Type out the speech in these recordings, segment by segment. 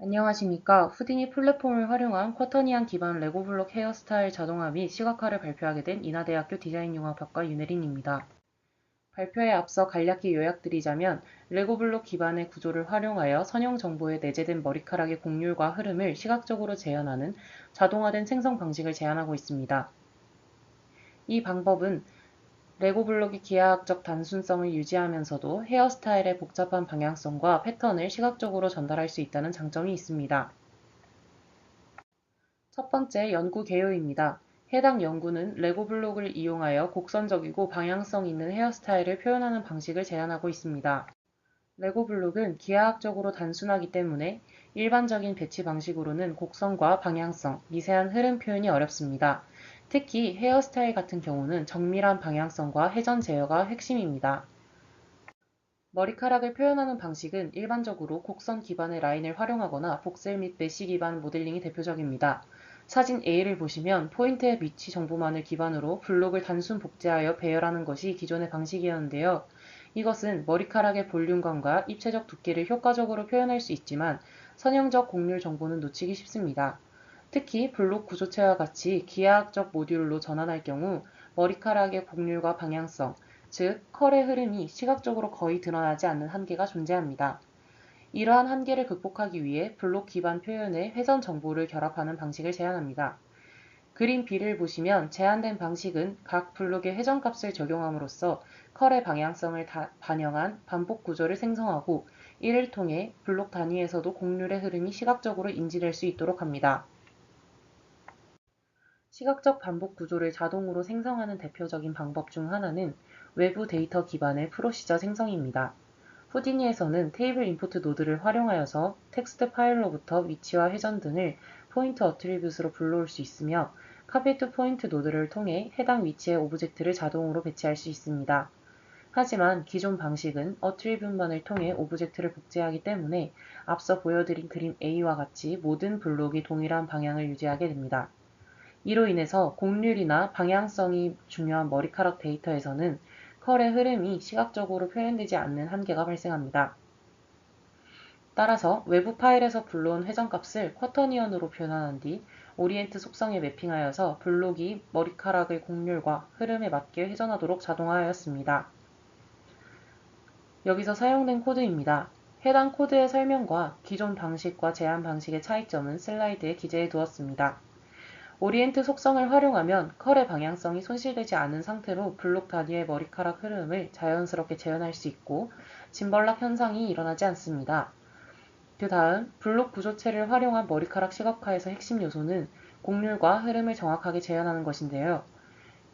안녕하십니까. 후디니 플랫폼을 활용한 쿼터니안 기반 레고 블록 헤어스타일 자동화 및 시각화를 발표하게 된 인하대학교 디자인융합학과 윤혜린입니다. 발표에 앞서 간략히 요약드리자면 레고 블록 기반의 구조를 활용하여 선형 정보에 내재된 머리카락의 곡률과 흐름을 시각적으로 재현하는 자동화된 생성 방식을 제안하고 있습니다. 이 방법은 레고 블록의 기하학적 단순성을 유지하면서도 헤어스타일의 복잡한 방향성과 패턴을 시각적으로 전달할 수 있다는 장점이 있습니다. 첫 번째 연구 개요입니다. 해당 연구는 레고 블록을 이용하여 곡선적이고 방향성 있는 헤어스타일을 표현하는 방식을 제안하고 있습니다. 레고 블록은 기하학적으로 단순하기 때문에 일반적인 배치 방식으로는 곡선과 방향성, 미세한 흐름 표현이 어렵습니다. 특히 헤어스타일 같은 경우는 정밀한 방향성과 회전 제어가 핵심입니다. 머리카락을 표현하는 방식은 일반적으로 곡선 기반의 라인을 활용하거나 복셀 및 메쉬 기반 모델링이 대표적입니다. 사진 A를 보시면 포인트의 위치 정보만을 기반으로 블록을 단순 복제하여 배열하는 것이 기존의 방식이었는데요. 이것은 머리카락의 볼륨감과 입체적 두께를 효과적으로 표현할 수 있지만 선형적 곡률 정보는 놓치기 쉽습니다. 특히 블록 구조체와 같이 기하학적 모듈로 전환할 경우 머리카락의 곡률과 방향성, 즉 컬의 흐름이 시각적으로 거의 드러나지 않는 한계가 존재합니다. 이러한 한계를 극복하기 위해 블록 기반 표현에 회전 정보를 결합하는 방식을 제안합니다. 그림 B를 보시면 제한된 방식은 각 블록의 회전값을 적용함으로써 컬의 방향성을 반영한 반복 구조를 생성하고 이를 통해 블록 단위에서도 곡률의 흐름이 시각적으로 인지될 수 있도록 합니다. 시각적 반복 구조를 자동으로 생성하는 대표적인 방법 중 하나는 외부 데이터 기반의 프로시저 생성입니다. 후디니에서는 테이블 인풋 노드를 활용하여서 텍스트 파일로부터 위치와 회전 등을 포인트 어트리뷰스로 불러올 수 있으며 카피트 포인트 노드를 통해 해당 위치의 오브젝트를 자동으로 배치할 수 있습니다. 하지만 기존 방식은 어트리뷰만을 통해 오브젝트를 복제하기 때문에 앞서 보여드린 그림 A와 같이 모든 블록이 동일한 방향을 유지하게 됩니다. 이로 인해서 곡률이나 방향성이 중요한 머리카락 데이터에서는 컬의 흐름이 시각적으로 표현되지 않는 한계가 발생합니다. 따라서 외부 파일에서 불러온 회전값을 쿼터니언으로 표현한 뒤 오리엔트 속성에 매핑하여서 블록이 머리카락의 곡률과 흐름에 맞게 회전하도록 자동화하였습니다. 여기서 사용된 코드입니다. 해당 코드의 설명과 기존 방식과 제한 방식의 차이점은 슬라이드에 기재해 두었습니다. 오리엔트 속성을 활용하면 컬의 방향성이 손실되지 않은 상태로 블록 단위의 머리카락 흐름을 자연스럽게 재현할 수 있고 짐벌락 현상이 일어나지 않습니다. 그 다음 블록 구조체를 활용한 머리카락 시각화에서 핵심 요소는 곡률과 흐름을 정확하게 재현하는 것인데요.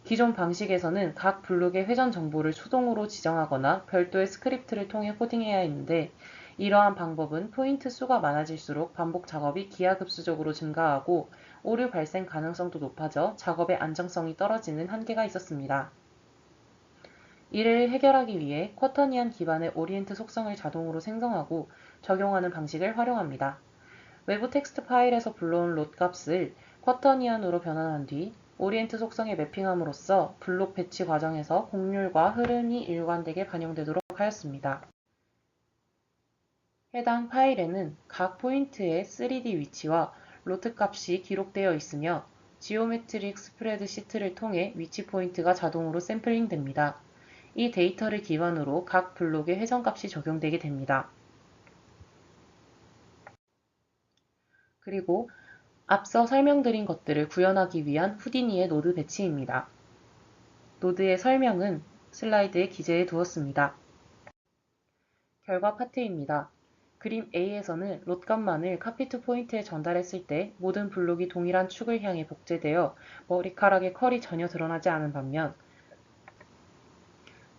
기존 방식에서는 각 블록의 회전 정보를 수동으로 지정하거나 별도의 스크립트를 통해 코딩해야 했는데 이러한 방법은 포인트 수가 많아질수록 반복 작업이 기하급수적으로 증가하고 오류 발생 가능성도 높아져 작업의 안정성이 떨어지는 한계가 있었습니다. 이를 해결하기 위해 쿼터니안 기반의 오리엔트 속성을 자동으로 생성하고 적용하는 방식을 활용합니다. 외부 텍스트 파일에서 불러온 롯 값을 쿼터니안으로 변환한 뒤 오리엔트 속성에 매핑함으로써 블록 배치 과정에서 곡률과 흐름이 일관되게 반영되도록 하였습니다. 해당 파일에는 각 포인트의 3D 위치와 로트 값이 기록되어 있으며 지오메트릭 스프레드 시트를 통해 위치 포인트가 자동으로 샘플링 됩니다. 이 데이터를 기반으로 각 블록의 회전값이 적용되게 됩니다. 그리고 앞서 설명드린 것들을 구현하기 위한 후디니의 노드 배치입니다. 노드의 설명은 슬라이드에 기재해 두었습니다. 결과 파트입니다. 그림 A에서는 롯값만을 카피트 포인트에 전달했을 때 모든 블록이 동일한 축을 향해 복제되어 머리카락의 컬이 전혀 드러나지 않은 반면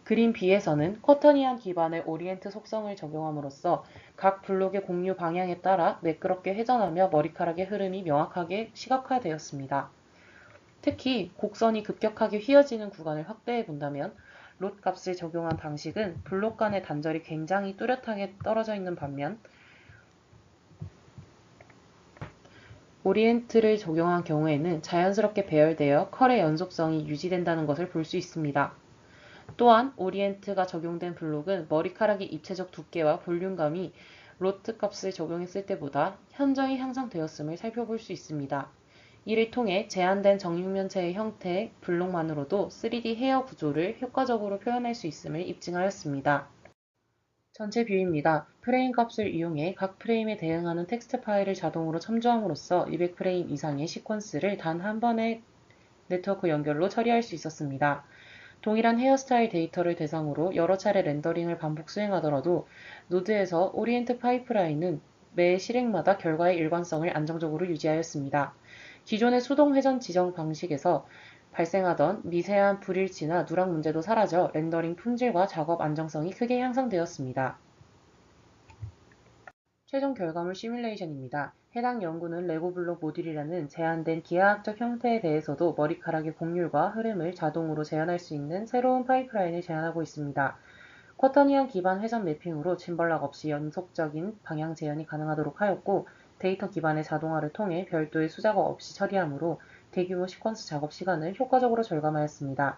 그림 B에서는 쿼터니안 기반의 오리엔트 속성을 적용함으로써 각 블록의 공유 방향에 따라 매끄럽게 회전하며 머리카락의 흐름이 명확하게 시각화되었습니다. 특히 곡선이 급격하게 휘어지는 구간을 확대해 본다면 롯 값을 적용한 방식은 블록 간의 단절이 굉장히 뚜렷하게 떨어져 있는 반면 오리엔트를 적용한 경우에는 자연스럽게 배열되어 컬의 연속성이 유지된다는 것을 볼 수 있습니다. 또한 오리엔트가 적용된 블록은 머리카락의 입체적 두께와 볼륨감이 로트 값을 적용했을 때보다 현저히 향상되었음을 살펴볼 수 있습니다. 이를 통해 제한된 정육면체의 형태 블록만으로도 3D 헤어 구조를 효과적으로 표현할 수 있음을 입증하였습니다. 전체 뷰입니다. 프레임 값을 이용해 각 프레임에 대응하는 텍스트 파일을 자동으로 첨부함으로써 200프레임 이상의 시퀀스를 단 한 번의 네트워크 연결로 처리할 수 있었습니다. 동일한 헤어스타일 데이터를 대상으로 여러 차례 렌더링을 반복 수행하더라도 노드에서 오리엔트 파이프라인은 매 실행마다 결과의 일관성을 안정적으로 유지하였습니다. 기존의 수동 회전 지정 방식에서 발생하던 미세한 불일치나 누락 문제도 사라져 렌더링 품질과 작업 안정성이 크게 향상되었습니다. 최종 결과물 시뮬레이션입니다. 해당 연구는 레고블록 모듈이라는 제한된 기하학적 형태에 대해서도 머리카락의 곡률과 흐름을 자동으로 재현할 수 있는 새로운 파이프라인을 제안하고 있습니다. 쿼터니언 기반 회전 매핑으로 짐벌락 없이 연속적인 방향 재현이 가능하도록 하였고 데이터 기반의 자동화를 통해 별도의 수작업 없이 처리하므로 대규모 시퀀스 작업 시간을 효과적으로 절감하였습니다.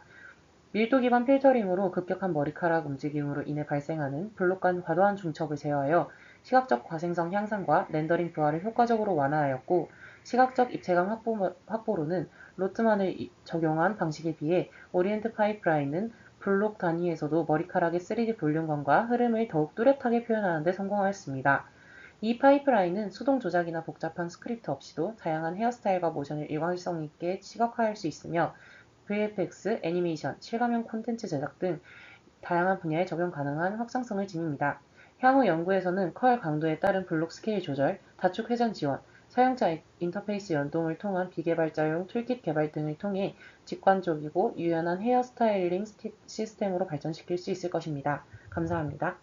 밀도 기반 필터링으로 급격한 머리카락 움직임으로 인해 발생하는 블록 간 과도한 중첩을 제어하여 시각적 과생성 향상과 렌더링 부하를 효과적으로 완화하였고 시각적 입체감 확보, 확보로는 로트만을 적용한 방식에 비해 오리엔트 파이프라인은 블록 단위에서도 머리카락의 3D 볼륨감과 흐름을 더욱 뚜렷하게 표현하는 데 성공하였습니다. 이 파이프라인은 수동 조작이나 복잡한 스크립트 없이도 다양한 헤어스타일과 모션을 일관성 있게 시각화할 수 있으며 VFX, 애니메이션, 실감형 콘텐츠 제작 등 다양한 분야에 적용 가능한 확장성을 지닙니다. 향후 연구에서는 컬 강도에 따른 블록 스케일 조절, 다축 회전 지원, 사용자 인터페이스 연동을 통한 비개발자용 툴킷 개발 등을 통해 직관적이고 유연한 헤어스타일링 시스템으로 발전시킬 수 있을 것입니다. 감사합니다.